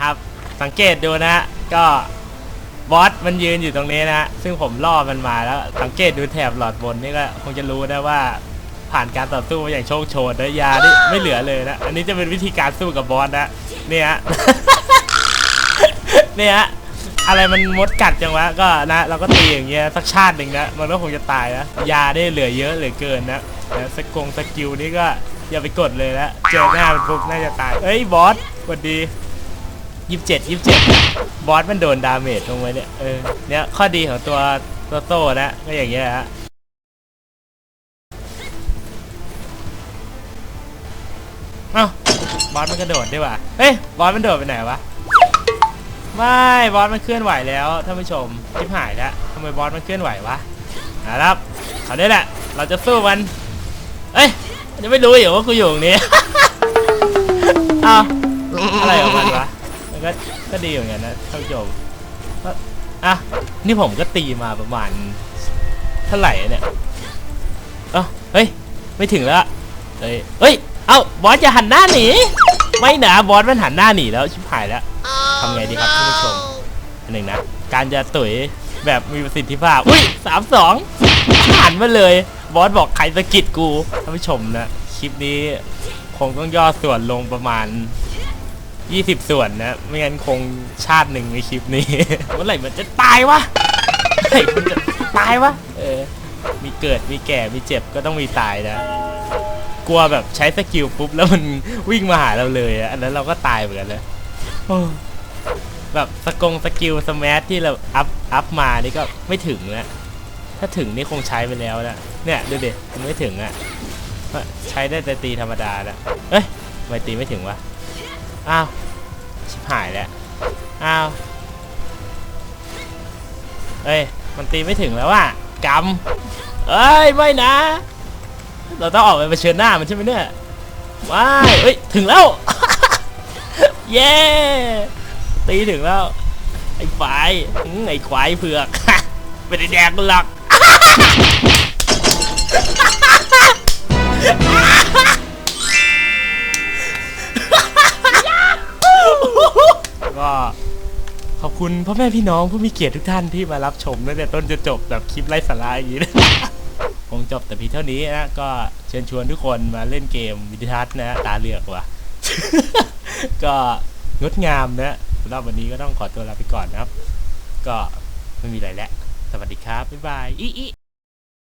นะครับ สังเกตดูนะก็บอสมันยืนอยู่ตรงนี้นะซึ่งผมล่อมันมาแล้วสังเกตดูแถบหลอดบนนี่ก็คงจะรู้นะว่าผ่านการต่อสู้มาอย่างโชคโชนนะยานี่ไม่เหลือเลยนะ อันนี้จะเป็นวิธีการสู้กับบอสนะเนี่ยฮะเนี่ยฮะอะไรมันมดกัดจังวะก็นะเราก็ตีอย่างเงี้ยสักชาติหนึ่งนะมันก็คงจะตายนะยาได้เหลือเยอะเหลือเกินนะนะสกงสกิลนี่ก็อย่าไปกดเลยนะเจอหน้ามันปุ๊บน่าจะตายเอ้ยบอสสวัสดี ยี่สิบเจ็ดยี่สิบเจ็ดบอสมันโดนดาเมจลงไว้เนี่ยเออเนี่ยข้อดีของตัวตัวโซ่นะก็อย่างเงี้ยฮะเอ้าบอสมันกระโดดด้วยว่ะเฮ้ยบอสมันโดดไปไหนวะไม่บอสมันเคลื่อนไหวแล้วท่านผู้ชมชิบหายแล้วทำไมบอสมันเคลื่อนไหววะนะครับเขาได้แหละ เราจะสู้มันเอ้ยมันจะไม่รู้อยู่ว่ากูอยู่ตรงนี้อ้าวอะไรของมันวะ ก็ก็ดีเหมือนกันนะท่านผู้ชมก็อะนี่ผมก็ตีมาประมาณเท่าไหร่เนี่ยเอ้าเฮ้ยไม่ถึงแล้วเฮ้ยเฮ้ยเอ้าบอสจะหันหน้าหนีไม่นะบอสมันหันหน้าหนีแล้วชิบหายแล้วทำไงดีครับท่านผู้ชมอันหนึ่งนะการจะตุ๋ยแบบมีประสิทธิภาพอุ้ยสามสองหันมาเลยบอสบอกใครสะกิดกูท่านผู้ชมนะคลิปนี้คงต้องย่อส่วนลงประมาณ 20 ส่วนนะ ไม่งั้นคงชาติหนึ่งในคลิปนี้ เมื่อไหร่มันจะตายวะเมื่อไหร่มันจะตายวะ เออ มีเกิดมีแก่มีเจ็บก็ต้องมีตายนะ กลัวแบบใช้สกิลปุ๊บแล้วมันวิ่งมาหาเราเลยอะอันนั้นเราก็ตายเหมือนกันนะโอ้แบบสกงสกิลสมาร์ทที่เราอัพอัพมานี่ก็ไม่ถึงนะถ้าถึงนี่คงใช้ไปแล้วนะเนี่ยดูดิมันไม่ถึงอะ่ะใช้ได้แต่ตีธรรมดานะเอ้ยทำไมตีไม่ถึงวะ อ้าว ชิบหายแล้ว อ้าว เอ้ย มันตีไม่ถึงแล้วอะกำเอ้ย ไม่นะ เราต้องออกไปเผชิญหน้ามันใช่ไหมเนี่ยไม่เอ้ย ถึงแล้ว เย้ ตีถึงแล้ว ไอ้ฝ่ายไอ้ควายเผือกไม่ได้แดกกูหรอก ก็ขอบคุณพ่อแม่พี่น้องผู้มีเกียรติทุกท่านที่มารับชมตั้งแต่ต้นจนจบแบบคลิปไร้สาระอย่างนี้นะคงจบแต่เพียงเท่านี้นะก็เชิญชวนทุกคนมาเล่นเกมวิดิทัศน์นะตาเลือกว่ะ ก็งดงามนะสำหรับวันนี้ก็ต้องขอตัวลาไปก่อนนะครับ ก็ไม่มีอะไรแล้ว สวัสดีครับ บ๊ายบายอีอี